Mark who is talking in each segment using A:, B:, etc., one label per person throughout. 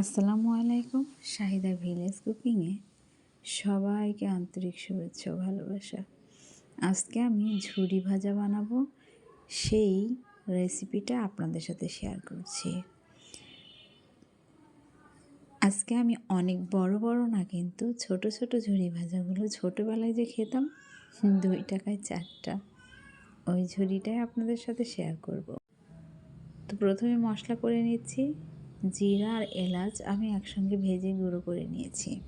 A: আসসালামু আলাইকুম, শাহিদা ভিলেজ কুকিংয়ে সবাইকে আন্তরিক শুভেচ্ছা ভালোবাসা। আজকে আমি ঝুড়ি ভাজা বানাবো, সেই রেসিপিটা আপনাদের সাথে শেয়ার করছি। আজকে আমি অনেক বড় বড় না, কিন্তু ছোট ছোট ঝুড়ি ভাজাগুলো ছোটোবেলায় যে খেতাম, দুই টাকায় চারটা, ওই ঝুড়িটাই আপনাদের সাথে শেয়ার করব। তো প্রথমে মশলা করে নিচ্ছি জিরা আর এলাচ আমি একসঙ্গে ভেজে গুঁড়ো করে নিয়েছি।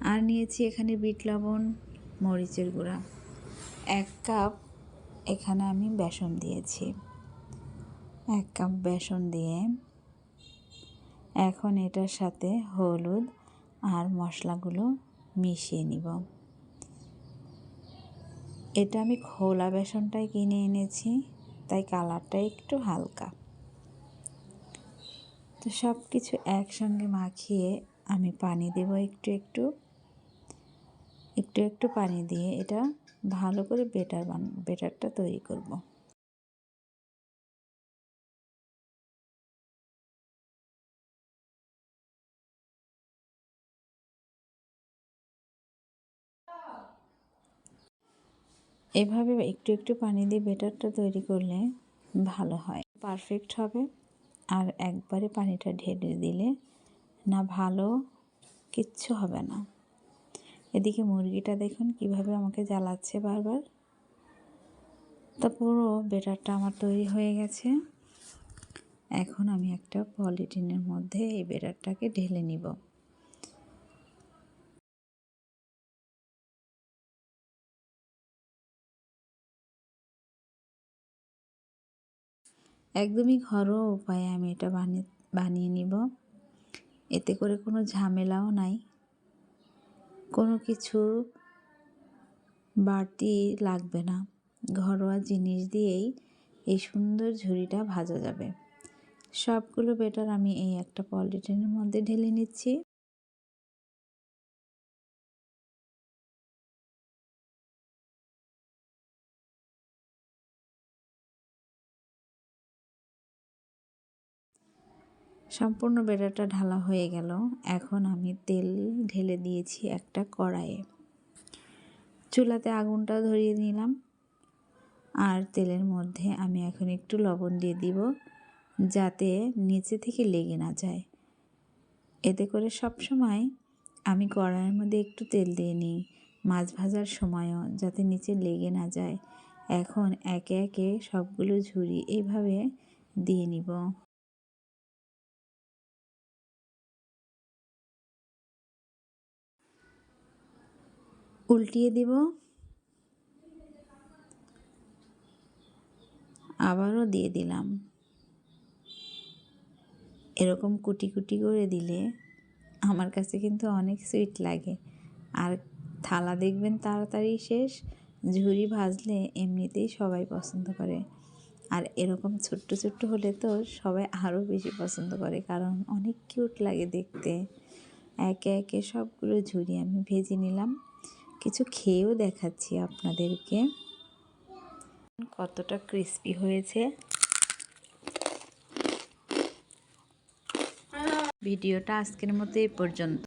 A: আর নিয়েছি এখানে বিট লবণ, মরিচের গুঁড়া। এক কাপ এখানে আমি বেসন দিয়েছি। এক কাপ বেসন দিয়ে এখন এটার সাথে হলুদ আর মশলাগুলো মিশিয়ে নিব। এটা আমি খোলা বেসনটাই কিনে এনেছি, তাই কালারটা একটু হালকা। তো সব কিছু একসঙ্গে মাখিয়ে আমি পানি দেব একটু একটু। একটু একটু পানি দিয়ে এটা ভালো করে বেটার বান, বেটারটা তৈরি করব। এভাবে একটু একটু পানি দিয়ে বেটারটা তৈরি করলে ভালো হয়। পারফেক্ট হবে। আর একবারে পানিটা ঢেলে দিলে না ভালো কিচ্ছু হবে না। এদিকে মুরগিটা দেখুন কীভাবে আমাকে জ্বালাচ্ছে বারবার। তো পুরো বেটারটা আমার তৈরি হয়ে গেছে। এখন আমি একটা পলিটিনের মধ্যে এই বেটারটাকে ঢেলে নিব। একদমই ঘরোয়া উপায়ে আমি এটা বানিয়ে বানিয়ে নিব। এতে করে কোনো ঝামেলাও নাই। কোনো কিছু বাড়তি লাগবে না। ঘরোয়া জিনিস দিয়েই এই সুন্দর ঝুড়িটা ভাজা যাবে। সবগুলো বেটার আমি এই একটা পলিটিনের মধ্যে ঢেলে নিচ্ছি। সম্পূর্ণ বেটাটা ঢালা হয়ে গেল। এখন আমি তেল ঢেলে দিয়েছি একটা কড়াইয়ে। চুলাতে আগুনটা ধরিয়ে নিলাম। আর তেলের মধ্যে আমি এখন একটু লবণ দিয়ে দিব, যাতে নিচে থেকে লেগে না যায়। এতে করে সব সময় আমি কড়াইয়ের মধ্যে একটু তেল দিয়ে নিই। মাছ ভাজার সময়ও যাতে নিচে লেগে না যায়। এখন একে একে সবগুলো ঝুড়ি এইভাবে দিয়ে নিব। উল্টিয়ে দিব। আবারও দিয়ে দিলাম। এরকম কুটি কুটি করে দিলে আমার কাছে কিন্তু অনেক সুইট লাগে। আর থালা দেখবেন তাড়াতাড়ি শেষ, ঝুড়ি ভাজলে এমনিতেই সবাই পছন্দ করে। আর এরকম ছোট্ট ছোট্ট হলে তো সবাই আরও বেশি পছন্দ করে, কারণ অনেক কিউট লাগে দেখতে। একে একে সবগুলো ঝুড়ি আমি ভেজে নিলাম। কিছু খেয়েও দেখাচ্ছি আপনাদেরকে। কতটা ক্রিস্পি হয়েছে। ভিডিওটা আজকের মতো এই পর্যন্ত।